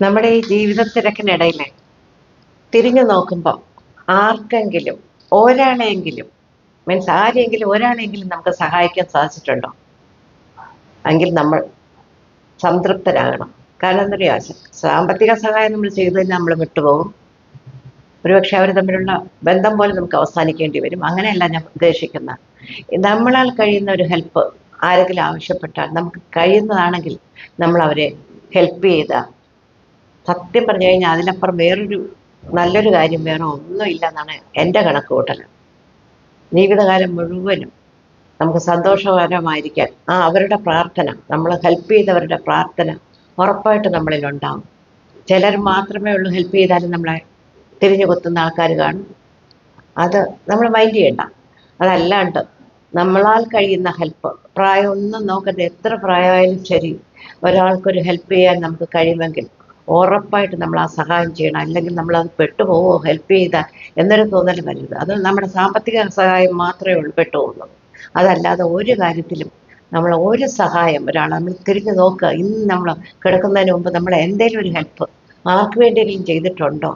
നമ്മുടെ ഈ ജീവിത തിരക്കിനിടയിൽ തിരിഞ്ഞു നോക്കുമ്പോൾ ആർക്കെങ്കിലും ഒരാളെയെങ്കിലും മീൻസ് ആരെങ്കിലും ഒരാളെങ്കിലും നമുക്ക് സഹായിക്കാൻ സാധിച്ചിട്ടുണ്ടോ? എങ്കിൽ നമ്മൾ സംതൃപ്തരാകണം. കാരണം എന്താ സാമ്പത്തിക സഹായം നമ്മൾ ചെയ്തു കഴിഞ്ഞാൽ നമ്മൾ വിട്ടുപോകും. ഒരുപക്ഷെ അവർ തമ്മിലുള്ള ബന്ധം പോലെ നമുക്ക് അവസാനിക്കേണ്ടി വരും. അങ്ങനെയല്ല ഞാൻ ഉദ്ദേശിക്കുന്നത്. നമ്മളാൽ കഴിയുന്ന ഒരു ഹെൽപ്പ് ആരെങ്കിലും ആവശ്യപ്പെട്ടാൽ നമുക്ക് കഴിയുന്നതാണെങ്കിൽ നമ്മൾ അവരെ ഹെൽപ്പ് ചെയ്ത സത്യം പറഞ്ഞു കഴിഞ്ഞാൽ അതിനപ്പുറം വേറൊരു നല്ലൊരു കാര്യം വേറെ ഒന്നുമില്ല എന്നാണ് എന്റെ കണക്ക് കൂട്ടൽ ജീവിതകാലം മുഴുവനും നമുക്ക് സന്തോഷകരമായിരിക്കാൻ ആ അവരുടെ പ്രാർത്ഥന നമ്മൾ ഹെൽപ്പ് ചെയ്തവരുടെ പ്രാർത്ഥന ഉറപ്പായിട്ട് നമ്മളിൽ ഉണ്ടാവും ചിലർ മാത്രമേ ഉള്ളൂ ഹെൽപ്പ് ചെയ്താലും നമ്മളെ തിരിഞ്ഞു കൊത്തുന്ന ആൾക്കാർ കാണും. അത് നമ്മൾ മൈൻഡ് ചെയ്യണ്ട. അതല്ലാണ്ട് നമ്മളാൽ കഴിയുന്ന ഹെൽപ്പ് പ്രായം ഒന്നും നോക്കരുത് എത്ര പ്രായമായാലും ശരി ഒരാൾക്കൊരു ഹെൽപ്പ് ചെയ്യാൻ നമുക്ക് കഴിയുമെങ്കിൽ ഉറപ്പായിട്ട് നമ്മൾ ആ സഹായം ചെയ്യണം. അല്ലെങ്കിൽ നമ്മൾ അത് പെട്ടുപോവോ? ഹെൽപ്പ് ചെയ്താൽ എന്നൊരു തോന്നൽ വരരുത്. അത് നമ്മുടെ സാമ്പത്തിക സഹായം മാത്രമേ ഉള്ളൂ പെട്ടുപോകുന്നത് അതല്ലാതെ ഒരു കാര്യത്തിലും നമ്മൾ ഒരു സഹായം ഒരാൾ നമ്മൾ തിരിഞ്ഞു നോക്കുക. ഇന്ന് നമ്മൾ കിടക്കുന്നതിന് മുമ്പ് നമ്മൾ എന്തെങ്കിലും ഒരു ഹെൽപ്പ് ആർക്ക് വേണ്ടിയെങ്കിലും ചെയ്തിട്ടുണ്ടോ?